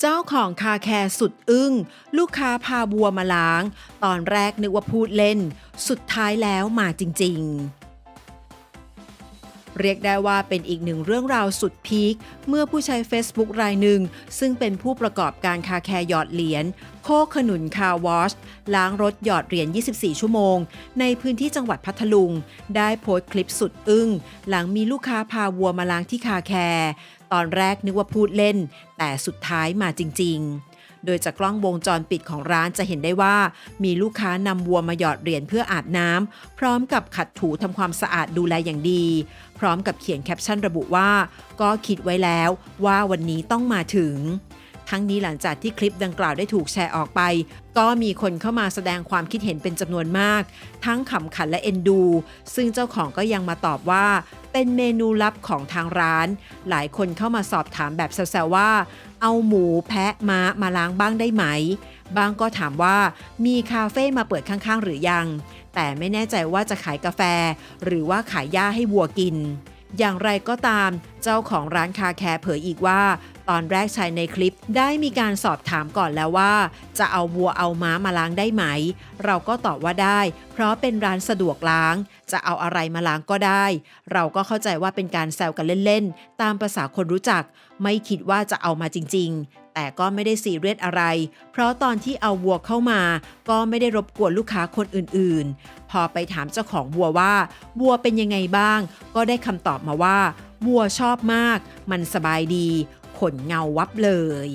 เจ้าของคาแคร์สุดอึ้ง ลูกค้าพาบัวมาล้าง ตอนแรกนึกว่าพูดเล่น สุดท้ายแล้วมาจริง ๆ เรียกได้ว่าเป็นอีกหนึ่งเรื่องราวสุดพีคเมื่อผู้ใช้ Facebook รายหนึ่ง ซึ่งเป็นผู้ประกอบการคาแคร์หยอดเหรียญโคขนุนคาวอชล้างรถหยอดเหรียญ 24 ชั่วโมง ในพื้นที่จังหวัดพัทลุง ได้โพสต์คลิปสุดอึ้ง หลังมีลูกค้าพาวัวมาล้างที่คาแคร์ตอนแรกนึกว่าพูดเล่น แต่สุดท้ายมาจริง ๆ โดยจากกล้องวงจรปิดของร้านจะเห็นได้ว่า มีลูกค้านำวัวมาหยอดเหรียญเพื่ออาบน้ำพร้อมกับขัดถูทำความสะอาดดูแลอย่างดี พร้อมกับเขียนแคปชั่นระบุว่า ก็คิดไว้แล้วว่าวันนี้ต้องมาถึง ทั้งนี้หลังจากที่คลิปดังกล่าวได้ถูกแชร์ออกไป ก็มีคนเข้ามาแสดงความคิดเห็นเป็นจำนวนมาก ทั้งขำขันและเอ็นดู ซึ่งเจ้าของก็ยังมาตอบว่า เป็นเมนูลับของทางร้าน หลายคนเข้ามาสอบถามแบบแซวๆว่า เอาหมูแพะม้ามาล้างบ้างได้ไหม บางก็ถามว่ามีคาเฟ่มาเปิดข้างๆ หรือยัง แต่ไม่แน่ใจว่าจะขายกาแฟ หรือว่าขายหญ้าให้วัวกิน อย่างไรก็ตาม เจ้าของร้านคาแคร์เผยอีกว่า ตอนแรกชายในคลิปได้มีการสอบถามก่อนแล้วว่า จะเอาวัวเอาม้ามาล้างได้ไหม เราก็ตอบว่าได้ เพราะเป็นร้านสะดวกล้าง จะเอาอะไรมาล้างก็ได้ เราก็เข้าใจว่าเป็นการแซวกันเล่นๆ ตามภาษาคนรู้จัก ไม่คิดว่าจะเอามาจริงๆ แต่ก็ไม่ได้ซีเรียสอะไร เพราะตอนที่เอาวัวเข้ามา ก็ไม่ได้รบกวนลูกค้าคนอื่นๆ พอไปถามเจ้าของวัวว่า วัวเป็นยังไงบ้าง ก็ได้คำตอบมาว่า วัวชอบมาก มันสบายดี ขนเงาวับเลย